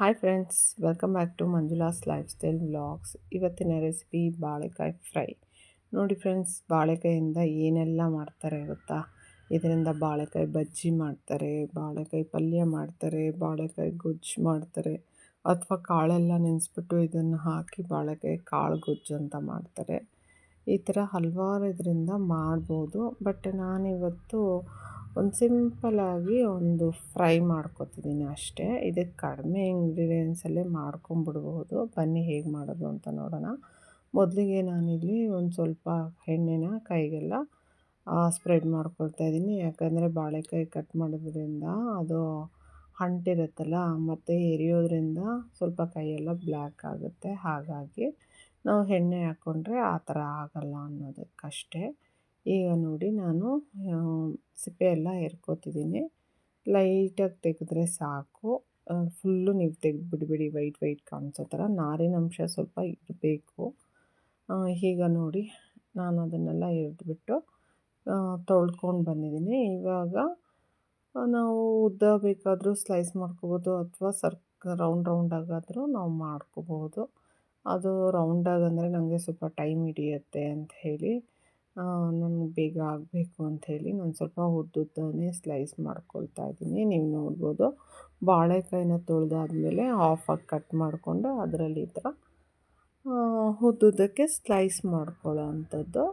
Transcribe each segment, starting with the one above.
Hi friends welcome back to Manjula's life style vlogs ಇವತ್ತಿನ recipe ಬಾಳೆಕಾಯಿ fry ನೋಡಿ friends ಬಾಳೆಕಾಯಿಂದ ಏನೆಲ್ಲ ಮಾಡ್ತಾರೆ ಗೊತ್ತಾ? ಇದರಿಂದ ಬಾಳೆಕಾಯಿ ಬಜ್ಜಿ ಮಾಡ್ತಾರೆ, ಬಾಳೆಕಾಯಿ ಪಲ್ಯ ಮಾಡ್ತಾರೆ, ಬಾಳೆಕಾಯಿ ಗೊಜ್ಜು ಮಾಡ್ತಾರೆ, ಅಥವಾ ಕಾಳೆಲ್ಲ ನೆನೆಸ್ಬಿಟ್ಟು ಇದನ್ನು ಹಾಕಿ ಬಾಳೆಕಾಯಿ ಕಾಳು ಗೊಜ್ಜು ಅಂತ ಮಾಡ್ತಾರೆ. ಈ ಥರ ಹಲವಾರು ಇದರಿಂದ ಮಾಡ್ಬೋದು, ಬಟ್ ನಾನಿವತ್ತು ಒಂದು ಸಿಂಪಲಾಗಿ ಒಂದು ಫ್ರೈ ಮಾಡ್ಕೊತಿದ್ದೀನಿ ಅಷ್ಟೇ. ಇದಕ್ಕೆ ಕಡಿಮೆ ಇಂಗ್ರೀಡಿಯೆಂಟ್ಸಲ್ಲೇ ಮಾಡ್ಕೊಂಬಿಡ್ಬೋದು ಬನ್ನಿ ಹೇಗೆ ಮಾಡೋದು ಅಂತ ನೋಡೋಣ. ಮೊದಲಿಗೆ ನಾನಿಲ್ಲಿ ಒಂದು ಸ್ವಲ್ಪ ಎಣ್ಣೆನ ಕೈಗೆಲ್ಲ ಸ್ಪ್ರೆಡ್ ಮಾಡ್ಕೊಳ್ತಾ ಇದ್ದೀನಿ ಯಾಕಂದರೆ ಬಾಳೆಕಾಯಿ ಕಟ್ ಮಾಡೋದ್ರಿಂದ ಅದು ಅಂಟಿರುತ್ತಲ್ಲ ಮತ್ತು ಎರಿಯೋದ್ರಿಂದ ಸ್ವಲ್ಪ ಕೈಯೆಲ್ಲ ಬ್ಲ್ಯಾಕ್ ಆಗುತ್ತೆ. ಹಾಗಾಗಿ ನಾವು ಎಣ್ಣೆ ಹಾಕ್ಕೊಂಡ್ರೆ ಆ ಥರ ಆಗೋಲ್ಲ ಅನ್ನೋದಕ್ಕಷ್ಟೇ. ಈಗ ನೋಡಿ ನಾನು ಸಿಪ್ಪೆ ಎಲ್ಲ ಎರ್ಕೋತಿದ್ದೀನಿ. ಲೈಟಾಗಿ ತೆಗೆದ್ರೆ ಸಾಕು. ಫುಲ್ಲು ನೀವು ತೆಗೆದು ಬಿಡಬೇಡಿ ವೈಟ್ ವೈಟ್ ಕಾಣಿಸೋ ಥರ. ನಾರಿನಂಶ ಸ್ವಲ್ಪ ಇರಬೇಕು. ಈಗ ನೋಡಿ, ನಾನು ಅದನ್ನೆಲ್ಲ ಎರೆದ್ಬಿಟ್ಟು ತೊಳ್ಕೊಂಡು ಬಂದಿದ್ದೀನಿ. ಇವಾಗ ನಾವು ಉದ್ದ ಬೇಕಾದರೂ ಸ್ಲೈಸ್ ಮಾಡ್ಕೋಬೋದು ಅಥವಾ ಸರ್ಕ್ ರೌಂಡ್ ರೌಂಡಾಗಾದರೂ ನಾವು ಮಾಡ್ಕೋಬೋದು. ಅದು ರೌಂಡಾಗಿ ಅಂದರೆ ನನಗೆ ಸ್ವಲ್ಪ ಟೈಮ್ ಹಿಡಿಯುತ್ತೆ ಅಂತ ಹೇಳಿ ನನಗೆ ಬೇಗ ಆಗಬೇಕು ಅಂಥೇಳಿ ನಾನು ಸ್ವಲ್ಪ ಉದ್ದುದ್ದನೇ ಸ್ಲೈಸ್ ಮಾಡ್ಕೊಳ್ತಾ ಇದ್ದೀನಿ. ನೀವು ನೋಡ್ಬೋದು. ಬಾಳೆಕಾಯಿನ ತೊಳೆದಾದ್ಮೇಲೆ ಹಾಫಾಗಿ ಕಟ್ ಮಾಡಿಕೊಂಡು ಅದರಲ್ಲಿ ಈ ಥರ ಉದ್ದುದ್ದಕ್ಕೆ ಸ್ಲೈಸ್ ಮಾಡ್ಕೊಳ್ಳೋ ಅಂಥದ್ದು.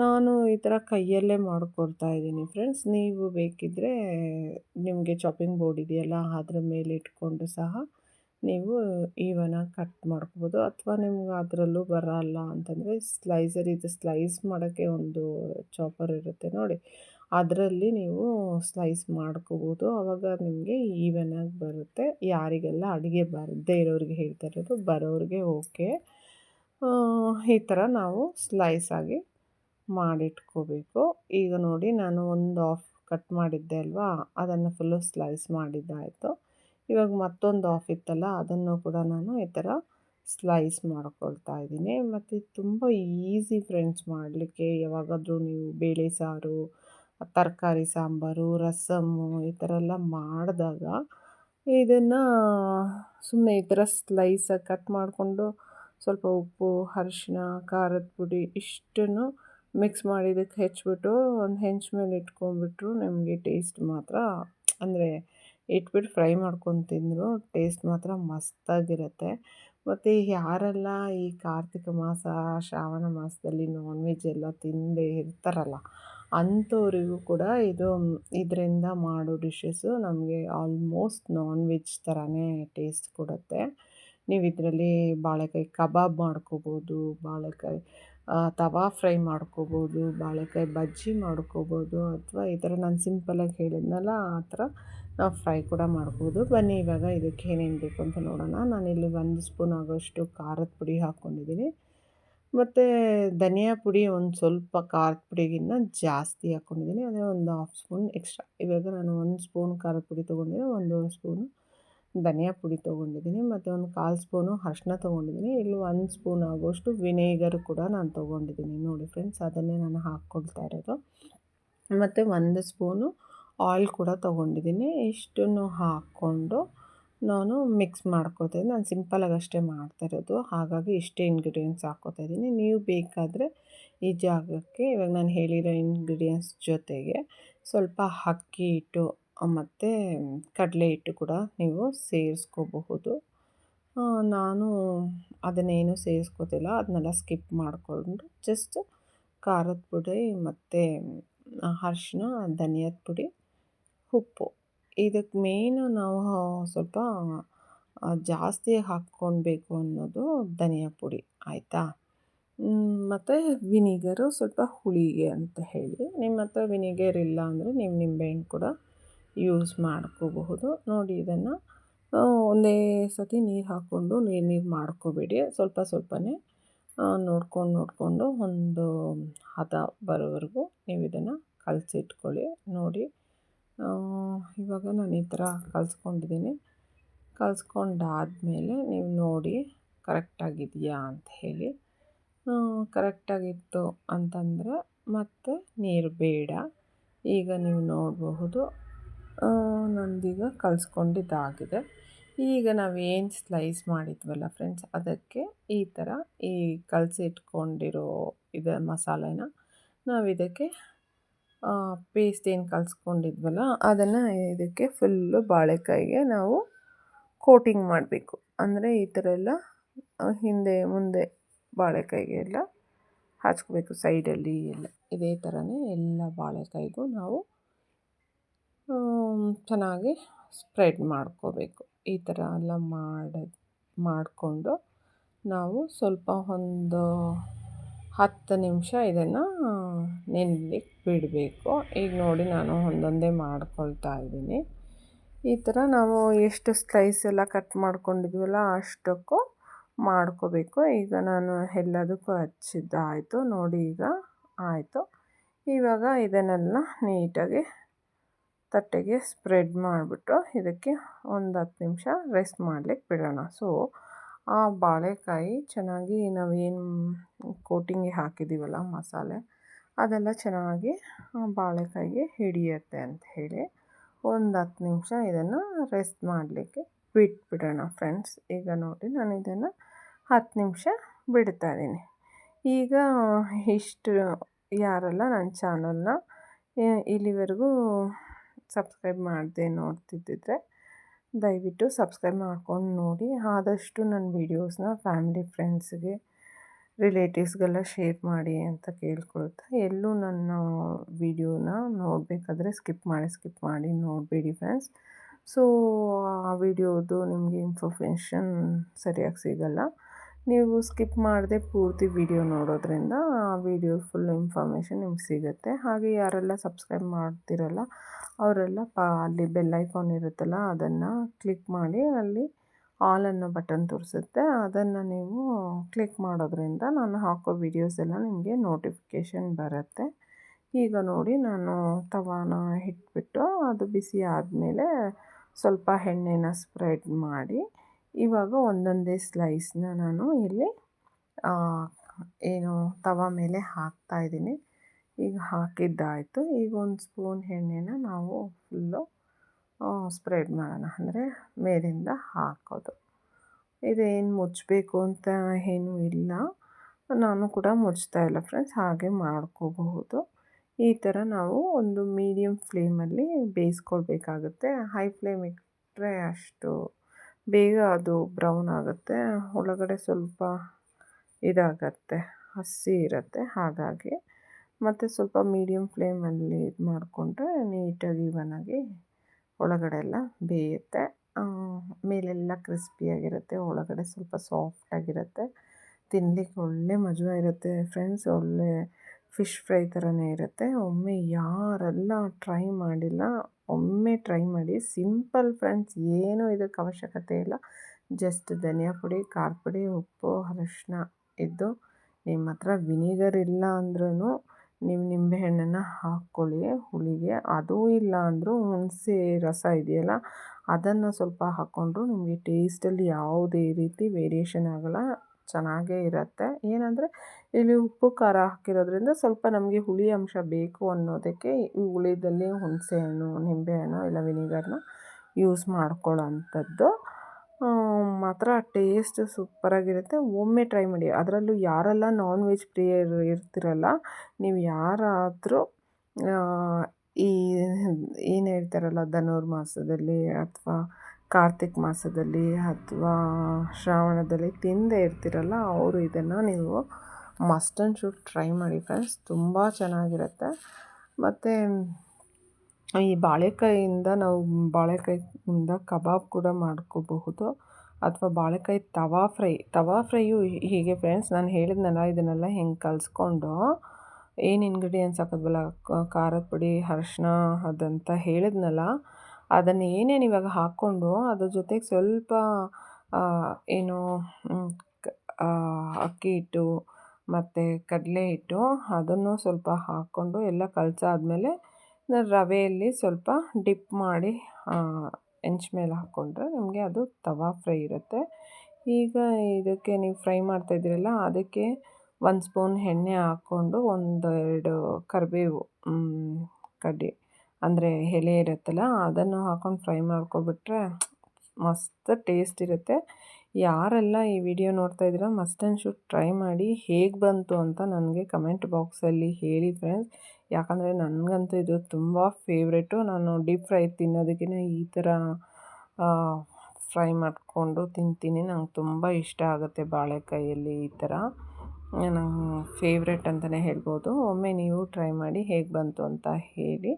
ನಾನು ಈ ಥರ ಕೈಯಲ್ಲೇ ಮಾಡ್ಕೊಳ್ತಾ ಇದ್ದೀನಿ ಫ್ರೆಂಡ್ಸ್ ನೀವು ಬೇಕಿದ್ದರೆ ನಿಮಗೆ ಚಾಪಿಂಗ್ ಬೋರ್ಡ್ ಇದೆಯಲ್ಲ ಅದರ ಮೇಲೆ ಇಟ್ಕೊಂಡು ಸಹ ನೀವು ಈವನ ಕಟ್ ಮಾಡ್ಕೋಬೋದು ಅಥವಾ ನಿಮ್ಗೆ ಅದರಲ್ಲೂ ಬರಲ್ಲ ಅಂತಂದರೆ ಸ್ಲೈಸರ್ ಇದು ಸ್ಲೈಸ್ ಮಾಡೋಕ್ಕೆ ಒಂದು ಚಾಪರ್ ಇರುತ್ತೆ ನೋಡಿ. ಅದರಲ್ಲಿ ನೀವು ಸ್ಲೈಸ್ ಮಾಡ್ಕೋಬೋದು. ಆವಾಗ ನಿಮಗೆ ಈವನಾಗಿ ಬರುತ್ತೆ. ಯಾರಿಗೆಲ್ಲ ಅಡುಗೆ ಬರದೇ ಇರೋರಿಗೆ ಹೇಳ್ತಾ ಇರೋದು ಬರೋರಿಗೆ ಓಕೆ. ಈ ಥರ ನಾವು ಸ್ಲೈಸ್ ಆಗಿ ಮಾಡಿಟ್ಕೋಬೇಕು. ಈಗ ನೋಡಿ ನಾನು ಒಂದು ಆಫ್ ಕಟ್ ಮಾಡಿದ್ದೆ ಅಲ್ವಾ? ಅದನ್ನು ಫುಲ್ಲು ಸ್ಲೈಸ್ ಮಾಡಿದ್ದಾಯಿತು. ಇವಾಗ ಮತ್ತೊಂದು ಆಫ್ ಇತ್ತಲ್ಲ, ಅದನ್ನು ಕೂಡ ನಾನು ಈ ಥರ ಸ್ಲೈಸ್ ಮಾಡ್ಕೊಳ್ತಾ ಇದ್ದೀನಿ. ಮತ್ತು ತುಂಬ ಈಸಿ ಫ್ರೆಂಡ್ಸ್ ಮಾಡಲಿಕ್ಕೆ ಯಾವಾಗಾದರೂ ನೀವು ಬೇಳೆ ಸಾರು, ತರಕಾರಿ ಸಾಂಬಾರು ರಸಮ್ಮು ಈ ಥರ ಎಲ್ಲ ಮಾಡಿದಾಗ ಇದನ್ನು ಸುಮ್ಮನೆ ಈ ಥರ ಸ್ಲೈಸಾಗಿ ಕಟ್ ಮಾಡಿಕೊಂಡು ಸ್ವಲ್ಪ ಉಪ್ಪು ಅರಿಶಿನ ಖಾರದ ಪುಡಿ ಇಷ್ಟನ್ನು ಮಿಕ್ಸ್ ಮಾಡಿದಕ್ಕೆ ಹೆಚ್ಚಿಬಿಟ್ಟು ಒಂದು ಹೆಂಚು ಮೇಲೆ ಇಟ್ಕೊಂಡ್ಬಿಟ್ರು ನಿಮಗೆ ಟೇಸ್ಟ್ ಮಾತ್ರ, ಅಂದರೆ ಇಟ್ಬಿಟ್ಟು ಫ್ರೈ ಮಾಡ್ಕೊಂಡು ತಿಂದರು ಟೇಸ್ಟ್ ಮಾತ್ರ ಮಸ್ತಾಗಿರುತ್ತೆ. ಮತ್ತು ಯಾರೆಲ್ಲ ಈ ಕಾರ್ತಿಕ ಮಾಸ, ಶ್ರಾವಣ ಮಾಸದಲ್ಲಿ ನಾನ್ ವೆಜ್ ಎಲ್ಲ ತಿಂದೇ ಇರ್ತಾರಲ್ಲ, ಅಂಥವರಿಗೂ ಕೂಡ ಇದು ಇದರಿಂದ ಮಾಡೋ ಡಿಶಸ್ಸು ನಮಗೆ ಆಲ್ಮೋಸ್ಟ್ ನಾನ್ ವೆಜ್ ಥರನೇ ಟೇಸ್ಟ್ ಕೊಡುತ್ತೆ. ನೀವು ಇದರಲ್ಲಿ ಬಾಳೆಕಾಯಿ ಕಬಾಬ್ ಮಾಡ್ಕೋಬೋದು, ಬಾಳೆಕಾಯಿ ತವಾ ಫ್ರೈ ಮಾಡ್ಕೋಬೋದು, ಬಾಳೆಕಾಯಿ ಬಜ್ಜಿ ಮಾಡ್ಕೋಬೋದು, ಅಥವಾ ಈ ಥರ ನಾನು ಸಿಂಪಲಾಗಿ ಹೇಳಿದ್ನಲ್ಲ, ಆ ಥರ ನಾವು ಫ್ರೈ ಕೂಡ ಮಾಡ್ಬೋದು. ಬನ್ನಿ, ಇವಾಗ ಇದಕ್ಕೆ ಏನೇನು ಬೇಕು ಅಂತ ನೋಡೋಣ. ನಾನಿಲ್ಲಿ ಒಂದು ಸ್ಪೂನ್ ಆಗೋಷ್ಟು ಖಾರದ ಪುಡಿ ಹಾಕ್ಕೊಂಡಿದ್ದೀನಿ ಮತ್ತು ಧನಿಯಾ ಪುಡಿ ಒಂದು ಸ್ವಲ್ಪ ಖಾರದ ಪುಡಿಗಿನ್ನ ಜಾಸ್ತಿ ಹಾಕ್ಕೊಂಡಿದ್ದೀನಿ ಅಂದರೆ ಒಂದು ಹಾಫ್ ಸ್ಪೂನ್ ಎಕ್ಸ್ಟ್ರಾ ಇವಾಗ ನಾನು ಒಂದು ಸ್ಪೂನ್ ಖಾರದ ಪುಡಿ ತೊಗೊಂಡಿದ್ದೀನಿ ಒಂದು ಸ್ಪೂನು ಧನಿಯಾ ಪುಡಿ ತೊಗೊಂಡಿದ್ದೀನಿ ಮತ್ತು ಒಂದು ಕಾಲು ಸ್ಪೂನು ಅರ್ಶಿನ ತೊಗೊಂಡಿದ್ದೀನಿ ಇಲ್ಲಿ ಒಂದು ಸ್ಪೂನ್ ಆಗೋಷ್ಟು ವಿನೇಗರ್ ಕೂಡ ನಾನು ತೊಗೊಂಡಿದ್ದೀನಿ ನೋಡಿ ಫ್ರೆಂಡ್ಸ್ ಅದನ್ನೇ ನಾನು ಹಾಕ್ಕೊಳ್ತಾ ಇರೋದು. ಮತ್ತು ಒಂದು ಸ್ಪೂನು ಆಯಿಲ್ ಕೂಡ ತೊಗೊಂಡಿದ್ದೀನಿ. ಇಷ್ಟನ್ನು ಹಾಕ್ಕೊಂಡು ನಾನು ಮಿಕ್ಸ್ ಮಾಡ್ಕೊತೀನಿ ನಾನು ಸಿಂಪಲಾಗಿ ಅಷ್ಟೇ ಮಾಡ್ತಾಯಿರೋದು ಹಾಗಾಗಿ ಇಷ್ಟೇ ಇಂಗ್ರೀಡಿಯೆಂಟ್ಸ್ ಹಾಕ್ಕೋತಾ ಇದ್ದೀನಿ. ನೀವು ಬೇಕಾದರೆ ಈ ಜಾಗಕ್ಕೆ ಇವಾಗ ನಾನು ಹೇಳಿರೋ ಇಂಗ್ರೀಡಿಯೆಂಟ್ಸ್ ಜೊತೆಗೆ ಸ್ವಲ್ಪ ಅಕ್ಕಿ ಹಿಟ್ಟು, ಮತ್ತು ಕಡಲೆ ಹಿಟ್ಟು ಕೂಡ ನೀವು ಸೇರಿಸ್ಕೋಬಹುದು. ನಾನು ಅದನ್ನೇನು ಸೇರಿಸ್ಕೋತಿಲ್ಲ. ಅದನ್ನೆಲ್ಲ ಸ್ಕಿಪ್ ಮಾಡಿಕೊಂಡು ಜಸ್ಟ್ ಖಾರದ ಪುಡಿ ಮತ್ತು ಅರ್ಶಿನ, ಧನಿಯದ ಪುಡಿ ಉಪ್ಪು. ಇದಕ್ಕೆ ಮೇಯ್ನು ನಾವು ಸ್ವಲ್ಪ ಜಾಸ್ತಿ ಹಾಕ್ಕೊಳ್ಬೇಕು ಅನ್ನೋದು ಧನಿಯಾ ಪುಡಿ, ಆಯಿತಾ? ಮತ್ತು ವಿನಿಗರು ಸ್ವಲ್ಪ ಹುಳಿಗೆ ಅಂತ ಹೇಳಿ. ನಿಮ್ಮ ಹತ್ರ ವಿನಿಗರ್ ಇಲ್ಲ ಅಂದರೆ ನೀವು ನಿಂಬೆಹಣ್ಣು ಕೂಡ ಯೂಸ್ ಮಾಡ್ಕೋಬಹುದು. ನೋಡಿ ಇದನ್ನು ಒಂದೇ ಸತಿ ನೀರು ಹಾಕ್ಕೊಂಡು ನೀರು ನೀರು ಮಾಡ್ಕೋಬೇಡಿ. ಸ್ವಲ್ಪ ಸ್ವಲ್ಪನೇ ನೋಡ್ಕೊಂಡು, ನೋಡಿಕೊಂಡು ಒಂದು ಹದ ಬರೋವರೆಗೂ ನೀವು ಇದನ್ನು ಕಲಸಿಟ್ಕೊಳ್ಳಿ. ನೋಡಿ ಇವಾಗ ನಾನು ಈ ಥರ ಕಲಿಸ್ಕೊಂಡಿದ್ದೀನಿ ಕಲಿಸ್ಕೊಂಡಾದ್ಮೇಲೆ ನೀವು ನೋಡಿ ಕರೆಕ್ಟಾಗಿದೆಯಾ ಅಂತ ಹೇಳಿ. ಕರೆಕ್ಟಾಗಿತ್ತು ಅಂತಂದರೆ ಮತ್ತೆ ನೀರು ಬೇಡ. ಈಗ ನೀವು ನೋಡಬಹುದು. ನಂದೀಗ ಕಲಿಸ್ಕೊಂಡಿದ್ದಾಗಿದೆ. ಈಗ ನಾವೇನು ಸ್ಲೈಸ್ ಮಾಡಿದ್ವಲ್ಲ ಫ್ರೆಂಡ್ಸ್ ಅದಕ್ಕೆ ಈ ಥರ ಈ ಕಲಸಿಟ್ಕೊಂಡಿರೋ ಇದು ಮಸಾಲೆನ ನಾವು ಇದಕ್ಕೆ ಪೇಸ್ಟ್ ಏನು ಕಲಿಸ್ಕೊಂಡಿದ್ವಲ್ಲ, ಅದನ್ನು ಇದಕ್ಕೆ ಫುಲ್ಲು ಬಾಳೆಕಾಯಿಗೆ ನಾವು ಕೋಟಿಂಗ್ ಮಾಡಬೇಕು. ಅಂದರೆ ಈ ಥರ ಎಲ್ಲ ಹಿಂದೆ ಮುಂದೆ ಬಾಳೆಕಾಯಿಗೆ ಎಲ್ಲ ಹಚ್ಕೋಬೇಕು ಸೈಡಲ್ಲಿ ಎಲ್ಲ. ಇದೇ ಥರನೇ ಎಲ್ಲ ಬಾಳೆಕಾಯಿಗೂ ನಾವು ಚೆನ್ನಾಗಿ ಸ್ಪ್ರೆಡ್ ಮಾಡ್ಕೋಬೇಕು. ಈ ಥರ ಎಲ್ಲ ಮಾಡಿ, ಮಾಡಿಕೊಂಡು ನಾವು ಸ್ವಲ್ಪ ಒಂದು ಹತ್ತು ನಿಮಿಷ ಇದನ್ನು ನೆನ್ಲಿಕ್ಕೆ ಬಿಡಬೇಕು. ಈಗ ನೋಡಿ ನಾನು ಒಂದೊಂದೇ ಮಾಡ್ಕೊಳ್ತಾ ಇದ್ದೀನಿ. ಈ ಥರ ನಾವು ಎಷ್ಟು ಸ್ಲೈಸ್ ಎಲ್ಲ ಕಟ್ ಮಾಡ್ಕೊಂಡಿದ್ವಲ್ಲ ಅಷ್ಟಕ್ಕೂ ಮಾಡ್ಕೋಬೇಕು. ಈಗ ನಾನು ಎಲ್ಲದಕ್ಕೂ ಹಚ್ಚಿದ್ದಾಯಿತು. ನೋಡಿ ಈಗ ಆಯಿತು. ಇವಾಗ ಇದನ್ನೆಲ್ಲ ನೀಟಾಗಿ ತಟ್ಟೆಗೆ ಸ್ಪ್ರೆಡ್ ಮಾಡಿಬಿಟ್ಟು ಇದಕ್ಕೆ ಒಂದು ಹತ್ತು ನಿಮಿಷ ರೆಸ್ಟ್ ಮಾಡಲಿಕ್ಕೆ ಬಿಡೋಣ. ಸೊ ಆ ಬಾಳೆಕಾಯಿ ಚೆನ್ನಾಗಿ ನಾವೇನು ಕೋಟಿಂಗಿಗೆ ಹಾಕಿದ್ದೀವಲ್ಲ ಮಸಾಲೆ, ಅದೆಲ್ಲ ಚೆನ್ನಾಗಿ ಬಾಳೆಕಾಯಿಗೆ ಹಿಡಿಯುತ್ತೆ ಅಂತ ಹೇಳಿ ಒಂದು ಹತ್ತು ನಿಮಿಷ ಇದನ್ನು ರೆಸ್ಟ್ ಮಾಡಲಿಕ್ಕೆ ಬಿಟ್ಬಿಡೋಣ ಫ್ರೆಂಡ್ಸ್. ಈಗ ನೋಡಿ ನಾನು ಇದನ್ನು ಹತ್ತು ನಿಮಿಷ ಬಿಡ್ತಾ ಇದ್ದೀನಿ. ಈಗ ಇಷ್ಟು ಯಾರೆಲ್ಲ ನನ್ನ ಚಾನಲ್ನ ಇಲ್ಲಿವರೆಗೂ ಸಬ್ಸ್ಕ್ರೈಬ್ ಮಾಡದೆ ನೋಡ್ತಿದ್ದಿದ್ರೆ ದಯವಿಟ್ಟು ಸಬ್ಸ್ಕ್ರೈಬ್ ಮಾಡ್ಕೊಂಡು ನೋಡಿ. ಆದಷ್ಟು ನನ್ನ ವೀಡಿಯೋಸ್ನ ಫ್ಯಾಮಿಲಿ ಫ್ರೆಂಡ್ಸ್ಗೆ, ರಿಲೇಟಿವ್ಸ್ಗೆಲ್ಲ ಶೇರ್ ಮಾಡಿ ಅಂತ ಕೇಳ್ಕೊಳ್ತಾ ಎಲ್ಲೂ ನನ್ನ ವೀಡಿಯೋನ ನೋಡಬೇಕಾದ್ರೆ ಸ್ಕಿಪ್ ಮಾಡಿ ಸ್ಕಿಪ್ ಮಾಡಿ ನೋಡಬೇಡಿ ಫ್ರೆಂಡ್ಸ್. ಸೊ ಆ ವಿಡಿಯೋದು ನಿಮಗೆ ಇನ್ಫಾರ್ಮೇಷನ್ ಸರಿಯಾಗಿ ಸಿಗಲ್ಲ. ನೀವು ಸ್ಕಿಪ್ ಮಾಡದೆ ಪೂರ್ತಿ ವಿಡಿಯೋ ನೋಡೋದ್ರಿಂದ ಆ ವಿಡಿಯೋ ಫುಲ್ ಇನ್ಫಾರ್ಮೇಷನ್ ನಿಮ್ಗೆ ಸಿಗುತ್ತೆ. ಹಾಗೆ ಯಾರೆಲ್ಲ ಸಬ್ಸ್ಕ್ರೈಬ್ ಮಾಡ್ತಿರಲ್ಲ, ಅವರೆಲ್ಲ ಪಾ, ಅಲ್ಲಿ ಬೆಲ್ ಐಕಾನ್ ಇರುತ್ತಲ್ಲ, ಅದನ್ನು ಕ್ಲಿಕ್ ಮಾಡಿ, ಅಲ್ಲಿ ಆಲ್ ಅನ್ನೋ ಬಟನ್ ತೋರಿಸುತ್ತೆ. ಅದನ್ನು ನೀವು ಕ್ಲಿಕ್ ಮಾಡೋದ್ರಿಂದ ನಾನು ಹಾಕೋ ವಿಡಿಯೋಸ್ ಎಲ್ಲ ನಿಮಗೆ ನೋಟಿಫಿಕೇಷನ್ ಬರುತ್ತೆ. ಈಗ ನೋಡಿ, ನಾನು ತವಾನ ಇಟ್ಬಿಟ್ಟು ಅದು ಬಿಸಿ ಆದಮೇಲೆ ಸ್ವಲ್ಪ ಎಣ್ಣೆನ ಸ್ಪ್ರೆಡ್ ಮಾಡಿ ಇವಾಗ ಒಂದೊಂದೇ ಸ್ಲೈಸ್ನ ನಾನು ಇಲ್ಲಿ ಏನು ತವ ಮೇಲೆ ಹಾಕ್ತಾ ಇದ್ದೀನಿ. ಈಗ ಹಾಕಿದ್ದಾಯಿತು. ಈಗ ಒಂದು ಸ್ಪೂನ್ ಎಣ್ಣೆನ ನಾವು ಫುಲ್ಲು ಸ್ಪ್ರೆಡ್ ಮಾಡೋಣ. ಅಂದರೆ ಮೇಲಿಂದ ಹಾಕೋದು. ಇದೇನು ಮುಚ್ಚಬೇಕು ಅಂತ ಏನೂ ಇಲ್ಲ. ನಾನು ಕೂಡ ಮುಚ್ತಾ ಇಲ್ಲ ಫ್ರೆಂಡ್ಸ್ ಹಾಗೆ ಮಾಡ್ಕೋಬಹುದು. ಈ ಥರ ನಾವು ಒಂದು ಮೀಡಿಯಮ್ ಫ್ಲೇಮಲ್ಲಿ ಬೇಯಿಸ್ಕೊಳ್ಬೇಕಾಗುತ್ತೆ. ಹೈ ಫ್ಲೇಮ್ ಇಟ್ಟರೆ ಅಷ್ಟು ಬೇಗ ಅದು ಬ್ರೌನ್ ಆಗುತ್ತೆ. ಒಳಗಡೆ ಸ್ವಲ್ಪ ಇದಾಗತ್ತೆ, ಹಸಿ ಇರುತ್ತೆ. ಹಾಗಾಗಿ ಮತ್ತು ಸ್ವಲ್ಪ ಮೀಡಿಯಮ್ ಫ್ಲೇಮಲ್ಲಿ ಇದು ಮಾಡಿಕೊಂಡ್ರೆ ನೀಟಾಗಿ ಇವನಾಗಿ ಒಳಗಡೆ ಎಲ್ಲ ಬೇಯುತ್ತೆ. ಮೇಲೆಲ್ಲ ಕ್ರಿಸ್ಪಿಯಾಗಿರುತ್ತೆ ಒಳಗಡೆ ಸ್ವಲ್ಪ ಸಾಫ್ಟಾಗಿರುತ್ತೆ ತಿನ್ನಲಿಕ್ಕೆ ಒಳ್ಳೆ ಮಜಾ ಇರುತ್ತೆ ಫ್ರೆಂಡ್ಸ್ ಒಳ್ಳೆ ಫಿಶ್ ಫ್ರೈ ಥರನೇ ಇರುತ್ತೆ. ಒಮ್ಮೆ ಯಾರೆಲ್ಲ ಟ್ರೈ ಮಾಡಿಲ್ಲ, ಒಮ್ಮೆ ಟ್ರೈ ಮಾಡಿ. ಸಿಂಪಲ್ ಫ್ರೆಂಡ್ಸ್, ಏನೂ ಇದಕ್ಕೆ ಅವಶ್ಯಕತೆ ಇಲ್ಲ. ಜಸ್ಟ್ ಧನಿಯಾ ಪುಡಿ, ಖಾರ ಪುಡಿ, ಉಪ್ಪು ಅರಶಿನ ಇದ್ದು ನಿಮ್ಮ ಹತ್ರ ವಿನಿಗರ್ ಇಲ್ಲ ಅಂದ್ರೂ ನೀವು ನಿಂಬೆಹಣ್ಣನ್ನು ಹಾಕ್ಕೊಳ್ಳಿ. ಹುಳಿಗೆ ಅದು ಇಲ್ಲ ಅಂದರೂ ಹುಣಸೆ ರಸ ಇದೆಯಲ್ಲ, ಅದನ್ನು ಸ್ವಲ್ಪ ಹಾಕ್ಕೊಂಡ್ರು ನಿಮಗೆ ಟೇಸ್ಟಲ್ಲಿ ಯಾವುದೇ ರೀತಿ ವೇರಿಯೇಷನ್ ಆಗೋಲ್ಲ. ಚೆನ್ನಾಗೇ ಇರುತ್ತೆ. ಏನಂದರೆ ಇಲ್ಲಿ ಉಪ್ಪು, ಖಾರ ಹಾಕಿರೋದ್ರಿಂದ ಸ್ವಲ್ಪ ನಮಗೆ ಹುಳಿ ಅಂಶ ಬೇಕು ಅನ್ನೋದಕ್ಕೆ ಈ ಹುಳಿದಲ್ಲಿ ಹುಣಸೆಹಣ್ಣು ನಿಂಬೆಹಣ್ಣು ಇಲ್ಲ ವಿನಿಗರ್ನ ಯೂಸ್ ಮಾಡ್ಕೊಳ್ಳೋ ಅಂಥದ್ದು ಮಾತ್ರ ಟೇಸ್ಟ್ ಸೂಪರಾಗಿರುತ್ತೆ. ಒಮ್ಮೆ ಟ್ರೈ ಮಾಡಿ. ಅದರಲ್ಲೂ ಯಾರೆಲ್ಲ ನಾನ್ ವೆಜ್ ಪ್ರಿಯರ್ ಇರ್ತಿರಲ್ಲ, ನೀವು ಯಾರಾದರೂ ಈ, ಏನು ಹೇಳ್ತಾರಲ್ಲ, ಧನುರ್ಮಾಸದಲ್ಲಿ ಅಥವಾ ಕಾರ್ತಿಕ್ ಮಾಸದಲ್ಲಿ ಅಥವಾ ಶ್ರಾವಣದಲ್ಲಿ ತಿಂದೇ ಇರ್ತಿರಲ್ಲ, ಅವರು ಇದನ್ನು ನೀವು ಮಸ್ಟ್ ಆ್ಯಂಡ್ ಶುಡ್ ಟ್ರೈ ಮಾಡಿ ಫ್ರೆಂಡ್ಸ್ ತುಂಬ ಚೆನ್ನಾಗಿರುತ್ತೆ. ಮತ್ತು ಈ ಬಾಳೆಕಾಯಿಯಿಂದ ನಾವು ಬಾಳೆಕಾಯಿಯಿಂದ ಕಬಾಬ್ ಕೂಡ ಮಾಡ್ಕೋಬಹುದು. ಅಥವಾ ಬಾಳೆಕಾಯಿ ತವಾ ಫ್ರೈ, ತವಾ ಫ್ರೈಯು ಹೀಗೆ ಫ್ರೆಂಡ್ಸ್ ನಾನು ಹೇಳಿದ್ನಲ್ಲ, ಇದನ್ನೆಲ್ಲ ಹೆಂಗೆ ಕಲಿಸ್ಕೊಂಡು ಏನು ಇಂಗ್ರೀಡಿಯೆಂಟ್ಸ್ ಹಾಕಿದ್ವಲ್ಲ ಖಾರದ ಪುಡಿ ಅರ್ಶಿನ ಅದಂತ ಹೇಳಿದ್ನಲ್ಲ ಅದನ್ನು ಏನೇನು ಇವಾಗ ಹಾಕ್ಕೊಂಡು ಅದ್ರ ಜೊತೆಗೆ ಸ್ವಲ್ಪ ಏನು ಅಕ್ಕಿ ಹಿಟ್ಟು ಮತ್ತು ಕಡಲೆ ಹಿಟ್ಟು ಅದನ್ನು ಸ್ವಲ್ಪ ಹಾಕ್ಕೊಂಡು ಎಲ್ಲ ಕಲಸಾದ್ಮೇಲೆ ರವೆಯಲ್ಲಿ ಸ್ವಲ್ಪ ಡಿಪ್ ಮಾಡಿ ಹೆಂಚ್ ಮೇಲೆ ಹಾಕ್ಕೊಂಡ್ರೆ ನಿಮಗೆ ಅದು ತವಾ ಫ್ರೈ ಇರುತ್ತೆ. ಈಗ ಇದಕ್ಕೆ ನೀವು ಫ್ರೈ ಮಾಡ್ತಾ ಇದ್ದೀರಲ್ಲ ಅದಕ್ಕೆ ಒಂದು ಸ್ಪೂನ್ ಎಣ್ಣೆ ಹಾಕ್ಕೊಂಡು ಒಂದೆರಡು ಕರಿಬೇವು ಕಡ್ಡಿ ಅಂದರೆ ಎಲೆ ಇರುತ್ತಲ್ಲ, ಅದನ್ನು ಹಾಕ್ಕೊಂಡು ಫ್ರೈ ಮಾಡ್ಕೊಬಿಟ್ರೆ ಮಸ್ತ್ ಟೇಸ್ಟ್ ಇರುತ್ತೆ. ಯಾರೆಲ್ಲ ಈ ವಿಡಿಯೋ ನೋಡ್ತಾ ಇದ್ದೀರಾ ಮಸ್ಟ್ ಆ್ಯಂಡ್ ಶುಡ್ ಟ್ರೈ ಮಾಡಿ ಹೇಗೆ ಬಂತು ಅಂತ ನನಗೆ ಕಮೆಂಟ್ ಬಾಕ್ಸಲ್ಲಿ ಹೇಳಿ ಫ್ರೆಂಡ್ಸ್ ಯಾಕಂದರೆ ನನಗಂತೂ ಇದು ತುಂಬ ಫೇವ್ರೇಟು ನಾನು ಡೀಪ್ ಫ್ರೈ ತಿನ್ನೋದಕ್ಕಿಂತ ಈ ಥರ ಫ್ರೈ ಮಾಡಿಕೊಂಡು ತಿಂತೀನಿ. ನಂಗೆ ತುಂಬ ಇಷ್ಟ ಆಗುತ್ತೆ ಬಾಳೆಕಾಯಿಯಲ್ಲಿ ಈ ಥರ. ನಂಗೆ ಫೇವ್ರೇಟ್ ಅಂತಲೇ ಹೇಳ್ಬೋದು. ಒಮ್ಮೆ ನೀವು ಟ್ರೈ ಮಾಡಿ ಹೇಗೆ ಬಂತು ಅಂತ ಹೇಳಿ.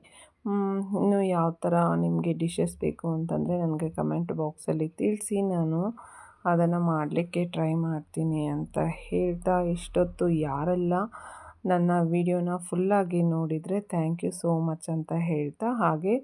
ಇನ್ನು ಯಾವ ಥರ ನಿಮಗೆ ಡಿಶಸ್ ಬೇಕು ಅಂತಂದರೆ ನನಗೆ ಕಮೆಂಟ್ ಬಾಕ್ಸಲ್ಲಿ ತಿಳಿಸಿ. ನಾನು ಅದನ್ನು ಮಾಡಲಿಕ್ಕೆ ಟ್ರೈ ಮಾಡ್ತೀನಿ ಅಂತ ಹೇಳ್ತಾ ಇಷ್ಟೊತ್ತು. ಯಾರೆಲ್ಲ ನನ್ನ ವಿಡಿಯೋನ ಫುಲ್ಲಾಗಿ ನೋಡಿದರೆ ಥ್ಯಾಂಕ್ ಯು ಸೋ ಮಚ್ ಅಂತ ಹೇಳ್ತಾ, ಹಾಗೆ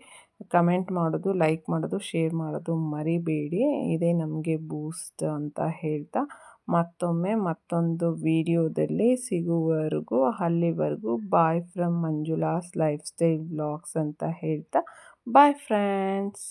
ಕಮೆಂಟ್ ಮಾಡೋದು ಲೈಕ್ ಮಾಡೋದು ಶೇರ್ ಮಾಡೋದು ಮರಿಬೇಡಿ. ಇದೇ ನಮಗೆ ಬೂಸ್ಟ್ ಅಂತ ಹೇಳ್ತಾ ಮತ್ತೊಮ್ಮೆ ಮತ್ತೊಂದು ವಿಡಿಯೋದಲ್ಲಿ ಸಿಗುವವರೆಗೂ ಅಲ್ಲಿವರೆಗೂ bye from Manjula's life style blogs ಅಂತ ಹೇಳ್ತಾ ಬಾಯ್ ಫ್ರೆಂಡ್ಸ್